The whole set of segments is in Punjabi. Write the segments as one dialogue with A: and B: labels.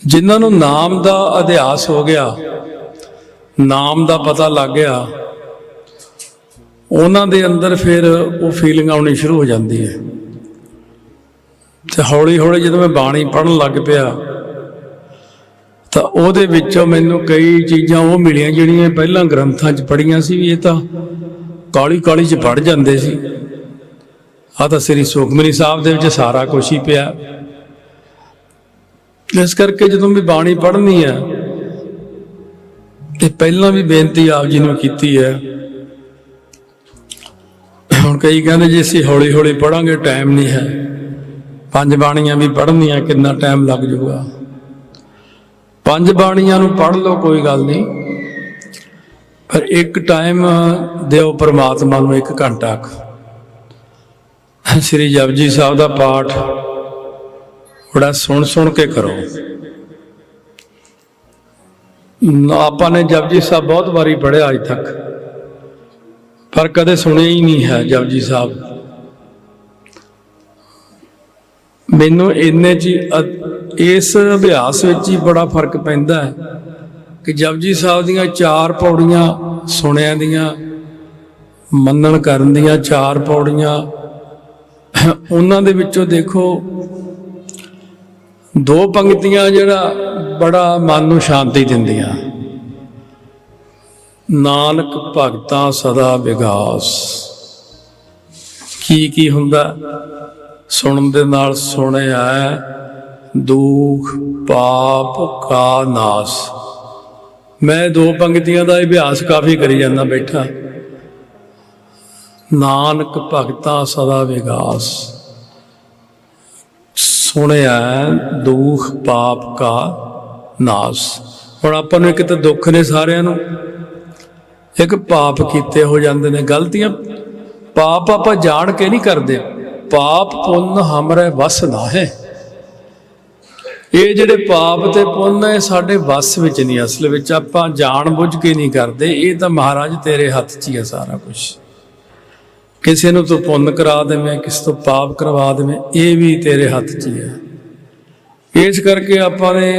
A: ਜਿਨ੍ਹਾਂ ਨੂੰ ਨਾਮ ਦਾ ਅਧਿਆਸ ਹੋ ਗਿਆ, ਨਾਮ ਦਾ ਪਤਾ ਲੱਗ ਗਿਆ, ਉਹਨਾਂ ਦੇ ਅੰਦਰ ਫਿਰ ਉਹ ਫੀਲਿੰਗ ਆਉਣੀ ਸ਼ੁਰੂ ਹੋ ਜਾਂਦੀ ਹੈ। ਤੇ ਹੌਲੀ ਹੌਲੀ ਜਦੋਂ ਮੈਂ ਬਾਣੀ ਪੜਨ ਲੱਗ ਪਿਆ, ਤਾਂ ਉਹਦੇ ਵਿੱਚੋਂ ਮੈਨੂੰ ਕਈ ਚੀਜ਼ਾਂ ਉਹ ਮਿਲੀਆਂ ਜਿਹੜੀਆਂ ਪਹਿਲਾਂ ਗ੍ਰੰਥਾਂ 'ਚ ਪੜੀਆਂ ਸੀ ਵੀ ਇਹ ਤਾਂ ਕਾਲੀ ਕਾਲੀ 'ਚ ਪੜ ਜਾਂਦੇ ਸੀ। ਆ ਤਾਂ ਸ੍ਰੀ ਸੁਖਮਨੀ ਸਾਹਿਬ ਦੇ ਵਿੱਚ ਸਾਰਾ ਕੁਝ ਹੀ ਪਿਆ। ਇਸ ਕਰਕੇ ਜਦੋਂ ਵੀ ਬਾਣੀ ਪੜ੍ਹਨੀ ਹੈ ਤੇ ਪਹਿਲਾਂ ਵੀ ਬੇਨਤੀ ਆਪ ਜੀ ਨੂੰ ਕੀਤੀ ਹੈ। ਹੁਣ ਕਈ ਕਹਿੰਦੇ ਜੀ ਅਸੀਂ ਹੌਲੀ ਹੌਲੀ ਪੜਾਂਗੇ ਟਾਈਮ ਨਹੀਂ ਹੈ। ਪੰਜ ਬਾਣੀਆਂ ਵੀ ਪੜ੍ਹਨੀਆਂ, ਕਿੰਨਾ ਟਾਈਮ ਲੱਗ ਜਾਊਗਾ। ਪੰਜ ਬਾਣੀਆਂ ਨੂੰ ਪੜ੍ਹ ਲਓ, ਕੋਈ ਗੱਲ ਨਹੀਂ। ਪਰ ਇੱਕ ਟਾਈਮ ਦਿਓ ਪ੍ਰਮਾਤਮਾ ਨੂੰ, ਇੱਕ ਘੰਟਾ ਕੁ। ਸ੍ਰੀ ਜਪਜੀ ਸਾਹਿਬ ਦਾ ਪਾਠ ਬੜਾ ਸੁਣ ਸੁਣ ਕੇ ਕਰੋ। ਆਪਾਂ ਨੇ ਜਪਜੀ ਸਾਹਿਬ ਬਹੁਤ ਵਾਰੀ ਪੜ੍ਹਿਆ ਅੱਜ ਤੱਕ। ਪਰ ਕਦੇ ਸੁਣਿਆ ਹੀ ਨਹੀਂ ਹੈ ਜਪਜੀ ਸਾਹਿਬ। ਮੈਨੂੰ ਇੰਨੇ ਚ ਇਸ ਅਭਿਆਸ ਵਿੱਚ ਹੀ ਬੜਾ ਫ਼ਰਕ ਪੈਂਦਾ ਹੈ ਕਿ ਜਪਜੀ ਸਾਹਿਬ ਦੀਆਂ ਚਾਰ ਪੌੜੀਆਂ ਸੁਣਿਆਂ ਦੀਆਂ, ਮੰਨਣ ਕਰਨ ਦੀਆਂ ਚਾਰ ਪੌੜੀਆਂ, ਉਹਨਾਂ ਦੇ ਵਿੱਚੋਂ ਦੇਖੋ ਦੋ ਪੰਕਤੀਆਂ ਜਿਹੜਾ ਬੜਾ ਮਨ ਨੂੰ ਸ਼ਾਂਤੀ ਦਿੰਦੀਆਂ। ਨਾਨਕ ਭਗਤਾ ਸਦਾ ਵਿਗਾਸ। ਕੀ ਕੀ ਹੁੰਦਾ? ਸੁਣਨ ਦੇ ਨਾਲ ਸੁਣਿਆ ਦੁਖ, ਪਾਪ ਕਾ ਨਾਸ। ਮੈਂ ਦੋ ਪੰਕਤੀਆਂ ਦਾ ਅਭਿਆਸ ਕਾਫੀ ਕਰੀ ਜਾਂਦਾ ਬੈਠਾ। ਨਾਨਕ ਭਗਤਾ ਸਦਾ ਵਿਗਾਸ। ਸੁਣਿਆ ਦੁਖ ਪਾਪ ਕਾ ਨਾਸ। ਹੁਣ ਆਪਾਂ ਨੂੰ ਇੱਕ ਤਾਂ ਦੁੱਖ ਨੇ ਸਾਰਿਆਂ ਨੂੰ। ਇੱਕ ਪਾਪ ਕੀਤੇ ਹੋ ਜਾਂਦੇ ਨੇ ਗਲਤੀਆਂ। ਪਾਪ ਆਪਾਂ ਜਾਣ ਕੇ ਨਹੀਂ ਕਰਦੇ। ਪਾਪ ਪੁੰਨ ਹਮਰੇ ਵਸ ਨਾ ਹੈ ਇਹ ਜਿਹੜੇ ਪਾਪ ਤੇ ਪੁੰਨ ਇਹ ਸਾਡੇ ਵਸ ਵਿੱਚ ਨਹੀਂ। ਅਸਲ ਵਿੱਚ ਆਪਾਂ ਜਾਣ ਬੁੱਝ ਕੇ ਨਹੀਂ ਕਰਦੇ। ਇਹ ਤਾਂ ਮਹਾਰਾਜ ਤੇਰੇ ਹੱਥ 'ਚ ਹੀ ਹੈ ਸਾਰਾ ਕੁਝ ਕਿਸੇ ਨੂੰ ਤੂੰ ਪੁੰਨ ਕਰਾ ਦੇਵੇਂ, ਕਿਸੇ ਤੋਂ ਪਾਪ ਕਰਵਾ ਦੇਵੇਂ, ਇਹ ਵੀ ਤੇਰੇ ਹੱਥ 'ਚ ਹੀ ਹੈ। ਇਸ ਕਰਕੇ ਆਪਾਂ ਨੇ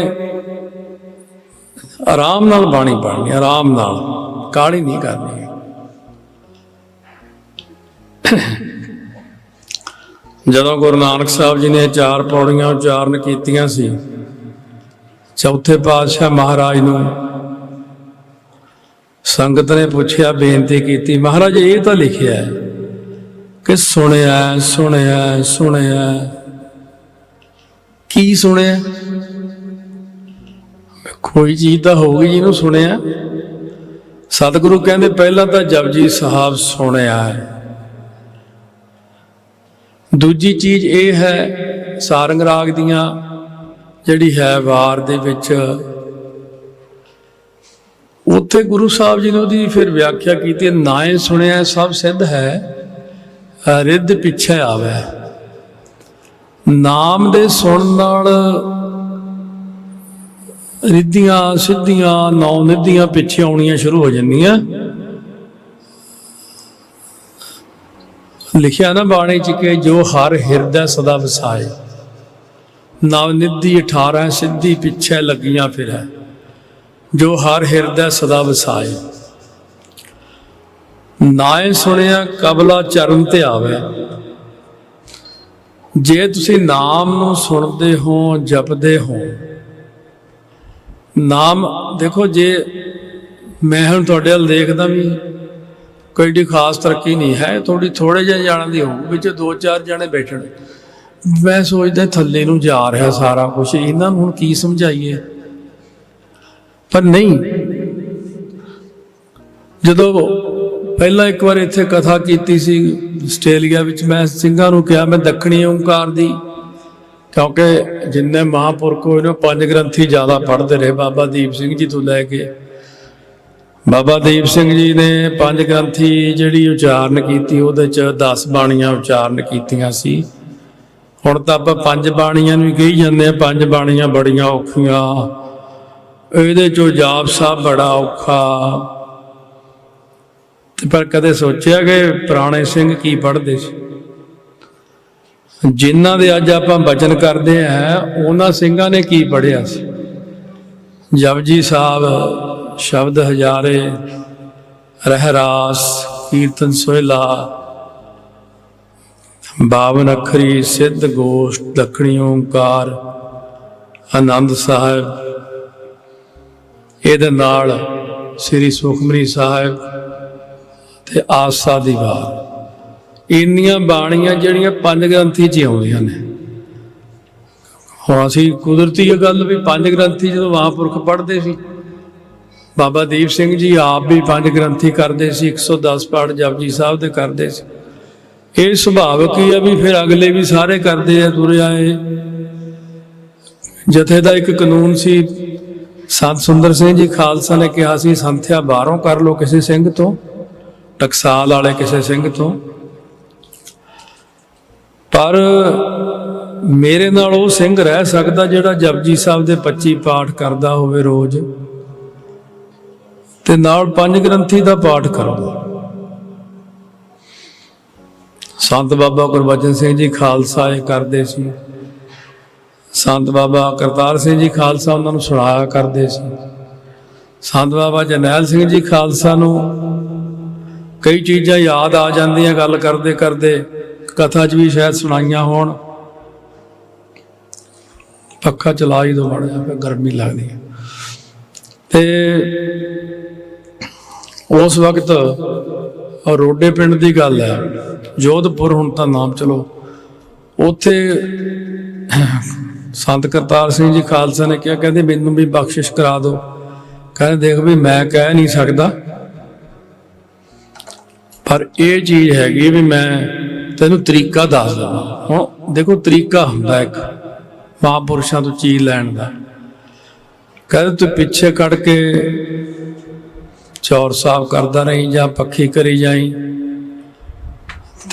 A: ਆਰਾਮ ਨਾਲ ਬਾਣੀ ਪੜ੍ਹਨੀ, ਆਰਾਮ ਨਾਲ, ਕਾਹਲੀ ਨਹੀਂ ਕਰਨੀ। ਜਦੋਂ ਗੁਰੂ ਨਾਨਕ ਸਾਹਿਬ ਜੀ ਨੇ ਚਾਰ ਪੌੜੀਆਂ ਉਚਾਰਨ ਕੀਤੀਆਂ ਸੀ, ਚੌਥੇ ਪਾਤਸ਼ਾਹ ਮਹਾਰਾਜ ਨੂੰ ਸੰਗਤ ਨੇ ਪੁੱਛਿਆ, ਬੇਨਤੀ ਕੀਤੀ, ਮਹਾਰਾਜ ਇਹ ਤਾਂ ਲਿਖਿਆ ਹੈ ਕਿ ਸੁਣਿਆ ਸੁਣਿਆ ਸੁਣਿਆ। ਕੀ ਸੁਣਿਆ? ਕੋਈ ਚੀਜ਼ ਤਾਂ ਹੋਊਗੀ ਜਿਹਨੂੰ ਸੁਣਿਆ। ਸਤਿਗੁਰੂ ਕਹਿੰਦੇ ਪਹਿਲਾਂ ਤਾਂ ਜਪਜੀ ਸਾਹਿਬ ਸੁਣਿਆ ਹੈ। ਦੂਜੀ ਚੀਜ਼ ਇਹ ਹੈ ਸਾਰੰਗ ਰਾਗ ਦੀਆਂ ਜਿਹੜੀ ਹੈ ਵਾਰ ਦੇ ਵਿੱਚ ਉੱਥੇ ਗੁਰੂ ਸਾਹਿਬ ਜੀ ਨੇ ਉਹਦੀ ਫਿਰ ਵਿਆਖਿਆ ਕੀਤੀ ਹੈ, ਨਾਏ ਸੁਣਿਆ ਸਭ ਸਿੱਧ ਹੈ। ਰਿੱਧ ਪਿੱਛੇ ਆਵੇ। ਨਾਮ ਦੇ ਸੁਣਨ ਨਾਲ ਰਿੱਧੀਆਂ, ਸਿੱਧੀਆਂ, ਨੌ ਨਿੱਧੀਆਂ ਪਿੱਛੇ ਆਉਣੀਆਂ ਸ਼ੁਰੂ ਹੋ ਜਾਂਦੀਆਂ। ਲਿਖਿਆ ਨਾ ਬਾਣੀ ਚ ਕਿ ਜੋ ਹਰ ਹਿਰਦੈ ਸਦਾ ਵਸਾਏ। ਨਵ ਨਿੱਧੀ 18 ਸਿੱਧੀ ਪਿੱਛੇ ਲੱਗੀਆਂ ਫਿਰ। ਹੈ ਜੋ ਹਰ ਹਿਰਦੈ ਸਦਾ ਵਸਾਏ। ਨਾਏ ਸੁਣਿਆ ਕਬਲਾ ਚਰਨ ਤੇ ਆਵੇ। ਜੇ ਤੁਸੀਂ ਨਾਮ ਨੂੰ ਸੁਣਦੇ ਹੋ, ਜਪਦੇ ਹੋ, ਨਾਮ, ਦੇਖੋ ਜੇ ਮੈਂ ਹੁਣ ਤੁਹਾਡੇ ਵੱਲ ਦੇਖਦਾ ਵੀ ਕੋਈ ਖਾਸ ਤਰੱਕੀ ਨਹੀਂ ਹੈ ਥੋੜੀ ਥੋੜੇ ਜਿਹੇ ਜਾਣਨ ਦੀ ਹੋਊ, ਵਿੱਚ ਦੋ ਚਾਰ ਜਾਣੇ ਬੈਠਣ। ਮੈਂ ਸੋਚਦਾ ਥੱਲੇ ਨੂੰ ਜਾ ਰਿਹਾ ਸਾਰਾ ਕੁਝ ਇਹਨਾਂ ਨੂੰ ਹੁਣ ਕੀ ਸਮਝਾਈਏ? ਪਰ ਨਹੀਂ। ਜਦੋਂ ਪਹਿਲਾਂ ਇੱਕ ਵਾਰ ਇੱਥੇ ਕਥਾ ਕੀਤੀ ਸੀ ਆਸਟ੍ਰੇਲੀਆ ਵਿੱਚ। ਮੈਂ ਸਿੰਘਾਂ ਨੂੰ ਕਿਹਾ, ਮੈਂ ਦੱਖਣੀ ਓੰਕਾਰ ਦੀ। ਕਿਉਂਕਿ ਜਿੰਨੇ ਮਹਾਂਪੁਰਖ ਹੋਏ ਨੇ ਪੰਜ ਗ੍ਰੰਥੀ ਜ਼ਿਆਦਾ ਪੜ੍ਹਦੇ ਰਹੇ। ਬਾਬਾ ਦੀਪ ਸਿੰਘ ਜੀ ਤੋਂ ਲੈ ਕੇ ਬਾਬਾ ਦੀਪ ਸਿੰਘ ਜੀ ਨੇ ਪੰਜ ਗ੍ਰੰਥੀ ਜਿਹੜੀ ਉਚਾਰਨ ਕੀਤੀ, ਉਹਦੇ ਚ 10 ਬਾਣੀਆਂ ਉਚਾਰਨ ਕੀਤੀਆਂ ਸੀ। ਹੁਣ ਤਾਂ ਆਪਾਂ ਪੰਜ ਬਾਣੀਆਂ ਨੂੰ ਕਹੀ ਜਾਂਦੇ ਆ ਪੰਜ ਬਾਣੀਆਂ ਬੜੀਆਂ ਔਖੀਆਂ। ਇਹਦੇ ਚੋਂ ਜਾਪ ਸਾਹਿਬ ਬੜਾ ਔਖਾ। ਤੇ ਪਰ ਕਦੇ ਸੋਚਿਆ ਕਿ ਪੁਰਾਣੇ ਸਿੰਘ ਕੀ ਪੜ੍ਹਦੇ ਸੀ? ਜਿਨ੍ਹਾਂ ਦੇ ਅੱਜ ਆਪਾਂ ਬਚਨ ਕਰਦੇ ਆ ਉਹਨਾਂ ਸਿੰਘਾਂ ਨੇ ਕੀ ਪੜ੍ਹਿਆ ਸੀ? ਜਪਜੀ ਸਾਹਿਬ ਸ਼ਬਦ ਹਜ਼ਾਰੇ, ਰਹਿਰਾਸ, ਕੀਰਤਨ ਸੋਹਿਲਾ, ਬਾਵਨ ਅੱਖਰੀ, ਸਿੱਧ ਗੋਸ਼ਟ, ਦਖਣੀ ਓੰਕਾਰ, ਆਨੰਦ ਸਾਹਿਬ, ਇਹਦੇ ਨਾਲ ਸ੍ਰੀ ਸੁਖਮਨੀ ਸਾਹਿਬ ਤੇ ਆਸਾ ਦੀ ਵਾਰ। ਇੰਨੀਆਂ ਬਾਣੀਆਂ ਜਿਹੜੀਆਂ ਪੰਜ ਗ੍ਰੰਥੀ ਚ ਹੀ ਆਉਂਦੀਆਂ ਨੇ। ਹੁਣ ਅਸੀਂ ਕੁਦਰਤੀ ਇਹ ਗੱਲ ਵੀ ਪੰਜ ਗ੍ਰੰਥੀ ਜਦੋਂ ਮਹਾਂਪੁਰਖ ਪੜ੍ਹਦੇ ਸੀ, ਬਾਬਾ ਦੀਪ ਸਿੰਘ ਜੀ ਆਪ ਵੀ ਪੰਜ ਗ੍ਰੰਥੀ ਕਰਦੇ ਸੀ 110 ਪਾਠ ਜਪਜੀ ਸਾਹਿਬ ਦੇ ਕਰਦੇ ਸੀ। ਇਹ ਸੁਭਾਵਿਕ ਹੀ ਆ ਵੀ ਫਿਰ ਅਗਲੇ ਵੀ ਸਾਰੇ ਕਰਦੇ ਆ ਤੁਰੇ ਆਏ। ਜਥੇ ਦਾ ਇੱਕ ਕਾਨੂੰਨ ਸੀ, ਸੰਤ ਸੁੰਦਰ ਸਿੰਘ ਜੀ ਖਾਲਸਾ ਨੇ ਕਿਹਾ ਸੀ, ਸੰਥਿਆ ਬਾਹਰੋਂ ਕਰ ਲਓ ਕਿਸੇ ਸਿੰਘ ਤੋਂ। ਟਕਸਾਲ ਵਾਲੇ ਕਿਸੇ ਸਿੰਘ ਤੋਂ। ਪਰ ਮੇਰੇ ਨਾਲ ਉਹ ਸਿੰਘ ਰਹਿ ਸਕਦਾ ਜਿਹੜਾ ਜਪਜੀ ਸਾਹਿਬ ਦੇ 25 ਪਾਠ ਕਰਦਾ ਹੋਵੇ ਰੋਜ਼ ਤੇ ਨਾਲ ਪੰਜ ਗ੍ਰੰਥੀ ਦਾ ਪਾਠ ਕਰਦਾ। ਸੰਤ ਬਾਬਾ ਗੁਰਬਚਨ ਸਿੰਘ ਜੀ ਖਾਲਸਾ ਇਹ ਕਰਦੇ ਸੀ। ਸੰਤ ਬਾਬਾ ਕਰਤਾਰ ਸਿੰਘ ਜੀ ਖਾਲਸਾ ਉਹਨਾਂ ਨੂੰ ਸੁਣਾਇਆ ਕਰਦੇ ਸੀ। ਸੰਤ ਬਾਬਾ ਜਰਨੈਲ ਸਿੰਘ ਜੀ ਖਾਲਸਾ ਨੂੰ ਕਈ ਚੀਜ਼ਾਂ ਯਾਦ ਆ ਜਾਂਦੀਆਂ ਗੱਲ ਕਰਦੇ ਕਰਦੇ, ਕਥਾ 'ਚ ਵੀ ਸ਼ਾਇਦ ਸੁਣਾਈਆਂ ਹੋਣ। ਪੱਖਾ ਚਲਾ ਹੀ ਦੋ ਮਾੜਾ ਫਿਰ ਗਰਮੀ ਲੱਗਦੀ ਹੈ। ਤੇ ਉਸ ਵਕਤ ਰੋਡੇ ਪਿੰਡ ਦੀ ਗੱਲ ਹੈ, ਜੋਧਪੁਰ ਹੁਣ ਤਾਂ ਨਾਮ ਚਲੋ। ਉੱਥੇ ਸੰਤ ਕਰਤਾਰ ਸਿੰਘ ਜੀ ਖਾਲਸਾ ਨੇ ਕਿਹਾ, ਕਹਿੰਦੇ ਮੈਨੂੰ ਵੀ ਬਖਸ਼ਿਸ਼ ਕਰਾ ਦਿਓ। ਕਹਿੰਦੇ ਦੇਖ ਵੀ ਮੈਂ ਕਹਿ ਨਹੀਂ ਸਕਦਾ। ਪਰ ਇਹ ਚੀਜ਼ ਹੈਗੀ ਵੀ ਮੈਂ ਤੈਨੂੰ ਤਰੀਕਾ ਦੱਸ ਦਵਾਂ ਹੁਣ ਦੇਖੋ ਤਰੀਕਾ ਹੁੰਦਾ ਇੱਕ ਮਹਾਂਪੁਰਸ਼ਾਂ ਤੋਂ ਚੀਜ਼ ਲੈਣ ਦਾ। ਕਹਿੰਦੇ ਤੂੰ ਪਿੱਛੇ ਕੱਢ ਕੇ ਚੌਰ ਸਾਫ਼ ਕਰਦਾ ਰਹੀ ਜਾਂ ਪੱਖੀ ਕਰੀ ਜਾਈ।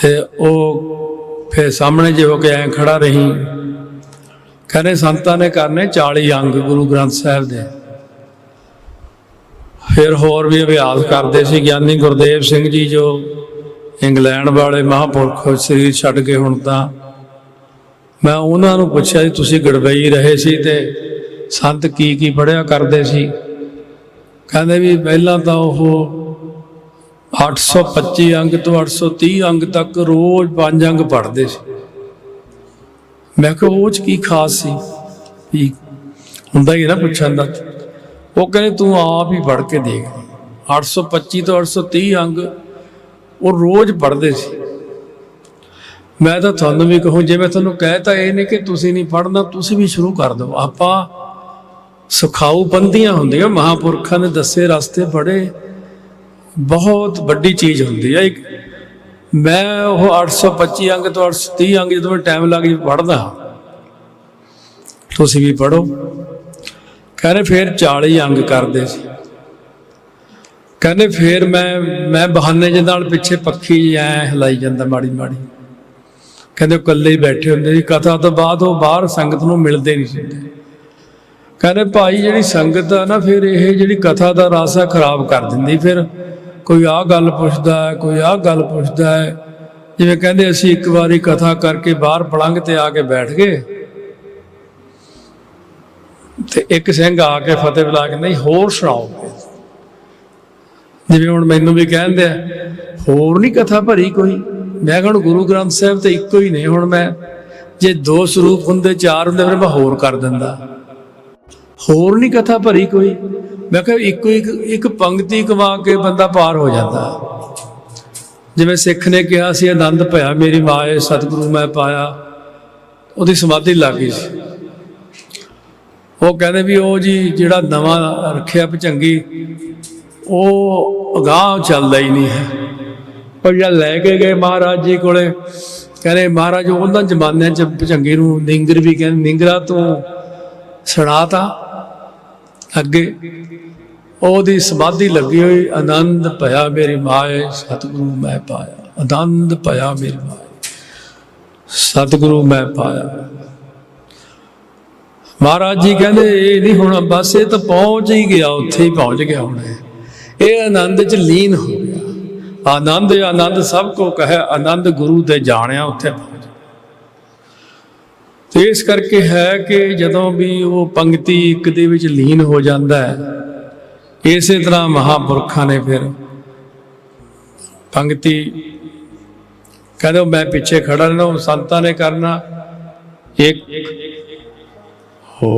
A: ਤੇ ਉਹ ਫੇਰ ਸਾਹਮਣੇ ਜੇ ਹੋ ਕੇ ਐ ਖੜਾ ਰਹੀ। ਕਹਿੰਦੇ ਸੰਤਾਂ ਨੇ ਕਰਨੇ 40 ਅੰਗ ਗੁਰੂ ਗ੍ਰੰਥ ਸਾਹਿਬ ਦੇ। ਫਿਰ ਹੋਰ ਵੀ ਅਭਿਆਸ ਕਰਦੇ ਸੀ, ਗਿਆਨੀ ਗੁਰਦੇਵ ਸਿੰਘ ਜੀ ਜੋ ਇੰਗਲੈਂਡ ਵਾਲੇ ਮਹਾਂਪੁਰਖ ਸਰੀਰ ਛੱਡ ਕੇ ਹੁਣ ਤਾਂ ਮੈਂ ਉਹਨਾਂ ਨੂੰ ਪੁੱਛਿਆ ਜੀ, ਤੁਸੀਂ ਗੜਬਈ ਰਹੇ ਸੀ ਤੇ ਸੰਤ ਕੀ ਕੀ ਪੜਿਆ ਕਰਦੇ ਸੀ? ਕਹਿੰਦੇ ਵੀ ਪਹਿਲਾਂ ਤਾਂ ਉਹ 825 ਅੰਗ ਤੋਂ 830 ਅੰਗ ਤੱਕ ਰੋਜ਼ ਪੰਜ ਅੰਗ ਪੜ੍ਹਦੇ ਸੀ। ਮੈਂ ਕਿਹਾ, ਉਹ ਚ ਕੀ ਖਾਸ ਸੀ? ਵੀ ਹੁੰਦਾ ਹੀ ਨਾ ਪੁੱਛਣ ਦਾ। ਉਹ ਕਹਿੰਦੇ, ਤੂੰ ਆਪ ਹੀ ਪੜ੍ਹ ਕੇ ਦੇਖ 825 ਤੋਂ 830 ਅੰਗ ਉਹ ਰੋਜ਼ ਪੜ੍ਹਦੇ ਸੀ। ਮੈਂ ਤਾਂ ਤੁਹਾਨੂੰ ਵੀ ਕਹੂੰ, ਜੇ ਮੈਂ ਤੁਹਾਨੂੰ ਕਹਿਤਾ ਇਹ ਨਹੀਂ ਕਿ ਤੁਸੀਂ ਨਹੀਂ ਪੜ੍ਹਨਾ ਤੁਸੀਂ ਵੀ ਸ਼ੁਰੂ ਕਰ ਦਿਓ। ਆਪਾਂ ਸੁਖਾਊ ਬੰਦੀਆਂ ਹੁੰਦੀਆਂ, ਮਹਾਪੁਰਖਾਂ ਨੇ ਦੱਸੇ ਰਸਤੇ ਬੜੇ, ਬਹੁਤ ਵੱਡੀ ਚੀਜ਼ ਹੁੰਦੀ ਹੈ ਇੱਕ ਮੈਂ ਉਹ 825 ਅੰਗ ਤੋਂ 830 ਅੰਗ ਜਦੋਂ ਟਾਈਮ ਲੱਗ ਜੇ ਪੜਦਾ ਤੁਸੀਂ ਵੀ ਪੜੋ ਕਹਿੰਦੇ ਫਿਰ 40 ਅੰਗ ਕਰਦੇ ਸੀ। ਕਹਿੰਦੇ ਫਿਰ ਮੈਂ ਮੈਂ ਬਹਾਨੇ ਜਿਹੇ ਨਾਲ ਪਿੱਛੇ ਪੱਖੀ ਐ ਹਿਲਾਈ ਜਾਂਦਾ ਮਾੜੀ ਮਾੜੀ। ਕਹਿੰਦੇ ਉਹ ਇਕੱਲੇ ਹੀ ਬੈਠੇ ਹੁੰਦੇ ਸੀ। ਕਥਾ ਤੋਂ ਬਾਅਦ ਉਹ ਬਾਹਰ ਸੰਗਤ ਨੂੰ ਮਿਲਦੇ ਨਹੀਂ ਸੀ। ਕਹਿੰਦੇ ਭਾਈ ਜਿਹੜੀ ਸੰਗਤ ਆ ਨਾ, ਫਿਰ ਇਹ ਜਿਹੜੀ ਕਥਾ ਦਾ ਰਸ ਆ ਖਰਾਬ ਕਰ ਦਿੰਦੀ। ਫਿਰ ਕੋਈ ਆਹ ਗੱਲ ਪੁੱਛਦਾ ਹੈ, ਕੋਈ ਆਹ ਗੱਲ ਪੁੱਛਦਾ ਹੈ। ਜਿਵੇਂ ਕਹਿੰਦੇ ਅਸੀਂ ਇੱਕ ਵਾਰੀ ਕਥਾ ਕਰਕੇ ਬਾਹਰ ਪਲੰਘ ਤੇ ਆ ਕੇ ਬੈਠ ਗਏ। ਤੇ ਇੱਕ ਸਿੰਘ ਆ ਕੇ ਫਤਿਹ ਬੁਲਾ ਕੇ ਨਹੀਂ ਹੋਰ ਸੁਣਾਓ। ਜਿਵੇਂ ਹੁਣ ਮੈਨੂੰ ਵੀ ਕਹਿੰਦੇ ਆ, ਹੋਰ ਨਹੀਂ ਕਥਾ ਭਰੀ ਕੋਈ? ਮੈਂ ਕਹਣ ਗੁਰੂ ਗ੍ਰੰਥ ਸਾਹਿਬ ਤੇ ਇੱਕੋ ਹੀ ਨੇ ਹੁਣ ਮੈਂ। ਜੇ ਦੋ ਸਰੂਪ ਹੁੰਦੇ, ਚਾਰ ਹੁੰਦੇ, ਫਿਰ ਮੈਂ ਹੋਰ ਕਰ ਦਿੰਦਾ। ਹੋਰ ਨਹੀਂ ਕਥਾ ਭਰੀ ਕੋਈ? ਮੈਂ ਕਿਹਾ ਇੱਕੋ ਇੱਕ ਇੱਕ ਪੰਕਤੀ ਕਮਾ ਕੇ ਬੰਦਾ ਪਾਰ ਹੋ ਜਾਂਦਾ। ਜਿਵੇਂ ਸਿੱਖ ਨੇ ਕਿਹਾ ਸੀ, ਆਨੰਦ ਭਇਆ ਮੇਰੀ ਮਾਂ ਏ, ਸਤਿਗੁਰੂ ਮੈਂ ਪਾਇਆ। ਉਹਦੀ ਸਮਾਧੀ ਲੱਗ ਗਈ ਸੀ। ਉਹ ਕਹਿੰਦੇ ਵੀ ਉਹ ਜੀ ਜਿਹੜਾ ਨਵਾਂ ਰੱਖਿਆ ਭਚੰਗੀ ਉਹ ਅਗਾਹ ਚੱਲਦਾ ਹੀ ਨਹੀਂ ਹੈ। ਪਰ ਜਦ ਲੈ ਕੇ ਗਏ ਮਹਾਰਾਜ ਜੀ ਕੋਲੇ, ਕਹਿੰਦੇ ਮਹਾਰਾਜ ਉਹਨਾਂ ਜ਼ਮਾਨਿਆਂ ਚ ਭਚੰਗੀ ਨੂੰ ਨਿੰਗਰ ਵੀ ਕਹਿੰਦੇ, ਨਿੰਗਰਾ ਤੂੰ ਸੁਣਾਤਾ ਅੱਗੇ। ਉਹਦੀ ਸਮਾਧੀ ਲੱਗੀ ਹੋਈ, ਆਨੰਦ ਭਇਆ ਮੇਰੀ ਮਾਏ, ਸਤਿਗੁਰੂ ਮੈਂ ਪਾਇਆ। ਆਨੰਦ ਭਇਆ ਮੇਰੀ ਮਾਏ, ਸਤਿਗੁਰੂ ਮੈਂ ਪਾਇਆ। ਮਹਾਰਾਜ ਜੀ ਕਹਿੰਦੇ, ਇਹ ਨਹੀਂ ਹੁਣ, ਬਸ ਇਹ ਤਾਂ ਪਹੁੰਚ ਹੀ ਗਿਆ, ਉੱਥੇ ਹੀ ਪਹੁੰਚ ਗਿਆ ਹੁਣ ਇਹ। ਆਨੰਦ ਚ ਲੀਨ ਹੋ ਗਿਆ ਆਨੰਦ ਆਨੰਦ ਸਭ ਕੋ ਕਹੇ, ਆਨੰਦ ਗੁਰੂ ਤੇ ਜਾਣਿਆ ਉੱਥੇ ਪਹੁੰਚ ਤੇ ਇਸ ਕਰਕੇ ਹੈ ਕਿ ਜਦੋਂ ਵੀ ਉਹ ਪੰਕਤੀ ਇੱਕ ਦੇ ਵਿੱਚ ਲੀਨ ਹੋ ਜਾਂਦਾ ਹੈ, ਇਸੇ ਤਰ੍ਹਾਂ ਮਹਾਪੁਰਖਾਂ ਨੇ ਫਿਰ ਪੰਕਤੀ ਕਹਿੰਦੇ, ਉਹ ਮੈਂ ਪਿੱਛੇ ਖੜਾ ਰਹਿਣਾ ਸੰਤਾਂ ਨੇ ਕਰਨਾ, ਇੱਕ ਓੰਕਾਰ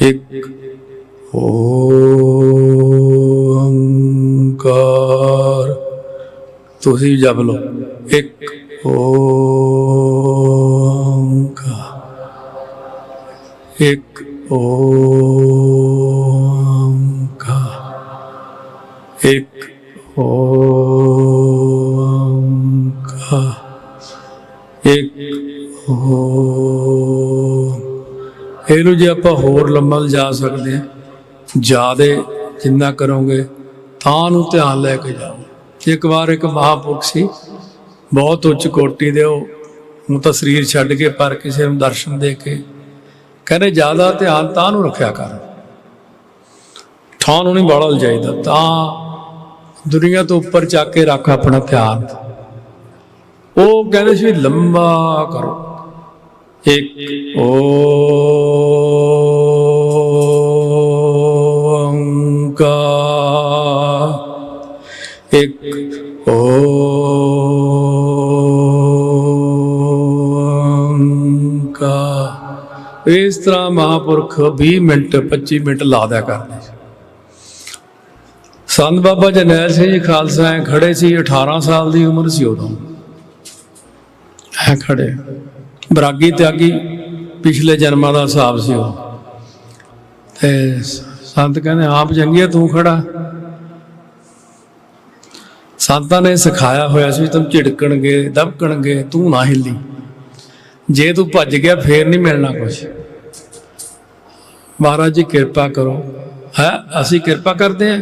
A: ਇੱਕ ਓੰਕਾਰ ਤੁਸੀਂ ਜਪ ਲਓ ਇੱਕ ਓੰਕਾਰ ਇੱਕ ਓੰਕਾਰ ਇੱਕ ਓੰਕਾਰ ਇੱਕ ਓਮ ਇਹਨੂੰ ਜੇ ਆਪਾਂ ਹੋਰ ਲੰਮਾ ਜਾ ਸਕਦੇ ਹਾਂ, ਜਿਆਦੇ ਜਿੰਨਾ ਕਰੋਗੇ, ਤਾਂ ਨੂੰ ਧਿਆਨ ਲੈ ਕੇ ਜਾਓ। ਇੱਕ ਵਾਰ ਇੱਕ ਮਹਾਪੁਰਖ ਸੀ, ਬਹੁਤ ਉੱਚ ਕੋਟੀ ਦੇ ਉਹ ਨੂੰ ਤਾਂ ਸਰੀਰ ਛੱਡ ਕੇ ਪਰ ਕਿਸੇ ਨੂੰ ਦਰਸ਼ਨ ਦੇ ਕੇ, ਕਹਿੰਦੇ ਜ਼ਿਆਦਾ ਧਿਆਨ ਤਾਂ ਨੂੰ ਰੱਖਿਆ ਕਰ। ਥਾਂ ਨੂੰ ਨਹੀਂ ਬਾਲਾ ਜਾਈਦਾ ਤਾਂ ਦੁਨੀਆ ਤੋਂ ਉੱਪਰ ਚੱਕ ਕੇ ਰੱਖ ਆਪਣਾ ਧਿਆਨ। ਉਹ ਕਹਿੰਦੇ ਸੀ, ਲੰਬਾ ਕਰੋ। ਇੱਕ, ਓੰਕਾਰ। ਇੱਕ, ਓੰਕਾਰ। ਇਸ ਤਰ੍ਹਾਂ ਮਹਾਪੁਰਖ 20 ਮਿੰਟ 25 ਮਿੰਟ ਲਾ ਦਿਆ ਕਰਦੇ ਸੀ। ਸੰਤ ਬਾਬਾ ਜਨੈਲ ਸਿੰਘ ਜੀ ਖਾਲਸਾ ਐਂ ਖੜੇ ਸੀ 18 ਸਾਲ ਦੀ ਉਮਰ ਸੀ ਉਦੋਂ। ਹੈ ਖੜੇ। ਬਰਾਗੀ ਤਿਆਗੀ ਪਿਛਲੇ ਜਨਮਾਂ ਦਾ ਹਿਸਾਬ ਸੀ ਉਹ। ਤੇ ਸੰਤ ਕਹਿੰਦੇ, ਆਪ ਚੰਗੀ ਤੂੰ ਖੜਾ। ਸੰਤਾਂ ਨੇ ਸਿਖਾਇਆ ਹੋਇਆ ਸੀ ਤੂੰ ਝਿੜਕਣਗੇ, ਦਬਕਣਗੇ, ਤੂੰ ਨਾ ਹਿੱਲੀ। ਜੇ ਤੂੰ ਭੱਜ ਗਿਆ, ਫੇਰ ਨਹੀਂ ਮਿਲਣਾ ਕੁਝ ਮਹਾਰਾਜ ਜੀ, ਕਿਰਪਾ ਕਰੋ। ਹੈ, ਅਸੀਂ ਕਿਰਪਾ ਕਰਦੇ ਹਾਂ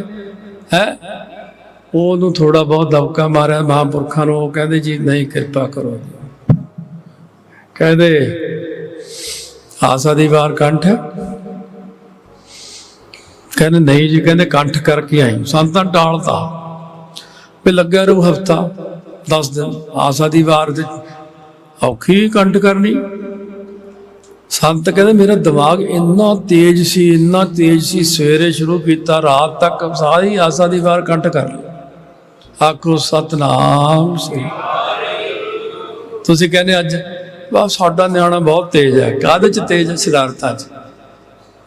A: ਹੈ, ਉਹਨੂੰ ਥੋੜਾ ਬਹੁਤ ਦਬਕਾ ਮਾਰਿਆ ਮਹਾਂਪੁਰਖਾਂ ਨੂੰ। ਉਹ ਕਹਿੰਦੇ ਜੀ, ਨਹੀਂ, ਕਿਰਪਾ ਕਰੋ ਕਹਿੰਦੇ, ਆਸਾ ਦੀ ਵਾਰ ਕੰਠ ਕਹਿੰਦੇ, ਨਹੀਂ ਜੀ, ਕਹਿੰਦੇ, ਕੰਠ ਕਰਕੇ ਆਈ। ਸੰਤਾਂ ਟਾਲਤਾ ਵੀ ਲੱਗਿਆ ਰੂ ਹਫਤਾ 10 ਦਿਨ। ਆਸਾ ਦੀ ਵਾਰ ਤੇ ਔਖੀ ਕੰਠ ਕਰਨੀ। ਸੰਤ ਕਹਿੰਦੇ, ਮੇਰਾ ਦਿਮਾਗ ਇੰਨਾ ਤੇਜ਼ ਸੀ, ਇੰਨਾ ਤੇਜ਼ ਸੀ, ਸਵੇਰੇ ਸ਼ੁਰੂ ਕੀਤਾ, ਰਾਤ ਤੱਕ ਸਾਰੀ ਆਸਾ ਦੀ ਵਾਰ ਕੰਠ ਕਰ ਲਈ। ਆਖੋ, ਸਤਨਾਮ ਸ੍ਰੀ। ਤੁਸੀਂ ਕਹਿੰਦੇ ਅੱਜ ਵਾ ਸਾਡਾ ਨਿਆਣਾ ਬਹੁਤ ਤੇਜ਼ ਹੈ, ਕਾਹਦੇ ਚ ਤੇਜ਼ ਹੈ? ਸਿਧਾਰਥਾਂ ਚ।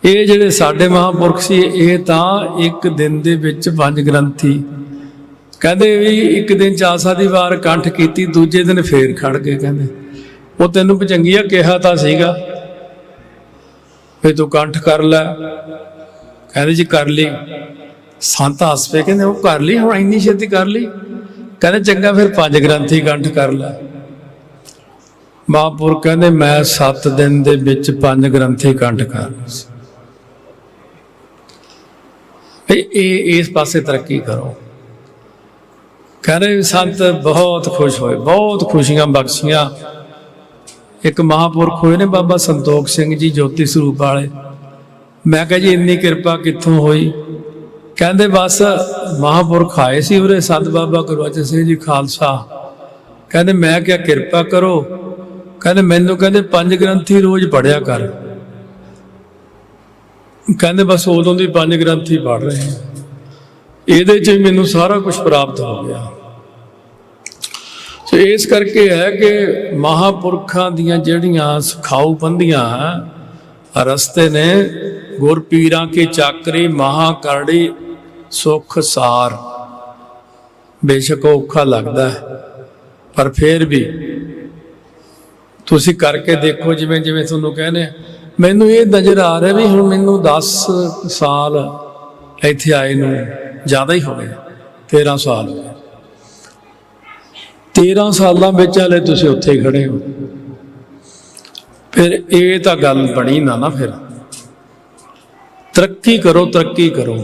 A: ਇਹ ਜਿਹੜੇ ਸਾਡੇ ਮਹਾਂਪੁਰਖ ਸੀ, ਇਹ ਤਾਂ ਇੱਕ ਦਿਨ ਦੇ ਵਿੱਚ ਪੰਜ ਗ੍ਰੰਥੀ। ਕਹਿੰਦੇ ਵੀ ਇੱਕ ਦਿਨ ਚਾਸਾ ਦੀ ਵਾਰ ਕੰਠ ਕੀਤੀ, ਦੂਜੇ ਦਿਨ ਫੇਰ ਖੜ ਗਏ, ਕਹਿੰਦੇ। ਉਹ ਤੈਨੂੰ ਭਜੰਗੀਆ ਕਿਹਾ ਤਾਂ ਸੀਗਾ, ਵੀ ਤੂੰ ਕੰਠ ਕਰ ਲੈ। ਕਹਿੰਦੇ ਜੀ ਕਰ ਲਈ। ਸੰਤ ਹੱਸ ਪਏ, ਕਹਿੰਦੇ ਉਹ ਕਰ ਲਈ, ਹੁਣ ਇੰਨੀ ਛੇਤੀ ਕਰ ਲਈ। ਕਹਿੰਦੇ ਚੰਗਾ, ਫਿਰ ਪੰਜ ਗ੍ਰੰਥੀ ਕੰਠ ਕਰ ਲੈ। ਮਹਾਂਪੁਰ ਕਹਿੰਦੇ, ਮੈਂ 7 ਦਿਨ ਦੇ ਵਿੱਚ ਪੰਜ ਗ੍ਰੰਥੀ ਕੰਠ ਕਰ ਲਏ ਇਹ, ਇਸ ਪਾਸੇ ਤਰੱਕੀ ਕਰੋ। ਕਹਿੰਦੇ ਸੰਤ ਬਹੁਤ ਖੁਸ਼ ਹੋਏ, ਬਹੁਤ ਖੁਸ਼ੀਆਂ ਬਖਸ਼ੀਆਂ। ਇੱਕ ਮਹਾਂਪੁਰਖ ਹੋਏ ਨੇ ਬਾਬਾ ਸੰਤੋਖ ਸਿੰਘ ਜੀ, ਜੋਤੀ ਸਰੂਪ ਵਾਲੇ। ਮੈਂ ਕਿਹਾ ਜੀ, ਇੰਨੀ ਕਿਰਪਾ ਕਿੱਥੋਂ ਹੋਈ? ਕਹਿੰਦੇ, ਬਸ ਮਹਾਂਪੁਰਖ ਆਏ ਸੀ ਉਰੇ, ਸੰਤ ਬਾਬਾ ਗੁਰਵਚਨ ਸਿੰਘ ਜੀ ਖਾਲਸਾ। ਕਹਿੰਦੇ, ਮੈਂ ਕਿਹਾ ਕਿਰਪਾ ਕਰੋ ਕਹਿੰਦੇ, ਮੈਨੂੰ ਕਹਿੰਦੇ ਪੰਜ ਗ੍ਰੰਥੀ ਰੋਜ਼ ਪੜਿਆ ਕਰ। ਕਹਿੰਦੇ, ਬਸ ਉਦੋਂ ਦੀ ਪੰਜ ਗ੍ਰੰਥੀ ਪੜ ਰਹੇ ਹਾਂ। ਇਹਦੇ ਚ ਮੈਨੂੰ ਸਾਰਾ ਕੁਝ ਪ੍ਰਾਪਤ ਹੋ ਗਿਆ। ਸੋ ਇਸ ਕਰਕੇ ਹੈ ਕਿ ਮਹਾਪੁਰਖਾਂ ਦੀਆਂ ਜਿਹੜੀਆਂ ਸਿਖਾਊ ਪੰਧੀਆਂ ਰਸਤੇ ਨੇ ਗੁਰ ਪੀਰਾਂ ਕੇ ਚਾਕਰੀ ਮਹਾ ਕਰੜੀ ਸੁਖ ਸਾਰ। ਬੇਸ਼ੱਕ ਔਖਾ ਲੱਗਦਾ ਹੈ, ਪਰ ਫਿਰ ਵੀ ਤੁਸੀਂ ਕਰਕੇ ਦੇਖੋ ਜਿਵੇਂ ਜਿਵੇਂ ਤੁਹਾਨੂੰ ਕਹਿੰਦੇ ਆ। ਮੈਨੂੰ ਇਹ ਨਜ਼ਰ ਆ ਰਿਹਾ ਵੀ ਹੁਣ ਮੈਨੂੰ 10 ਸਾਲ ਇੱਥੇ ਆਏ ਨੂੰ ਜ਼ਿਆਦਾ ਹੀ ਹੋ ਗਏ 13 ਸਾਲ ਹੋ 13 ਸਾਲਾਂ ਵਿੱਚ ਹਲੇ ਤੁਸੀਂ ਉੱਥੇ ਖੜੇ ਹੋ। ਫਿਰ ਇਹ ਤਾਂ ਗੱਲ ਬਣੀ ਨਾ ਨਾ ਫਿਰ। ਤਰੱਕੀ ਕਰੋ ਤਰੱਕੀ ਕਰੋ।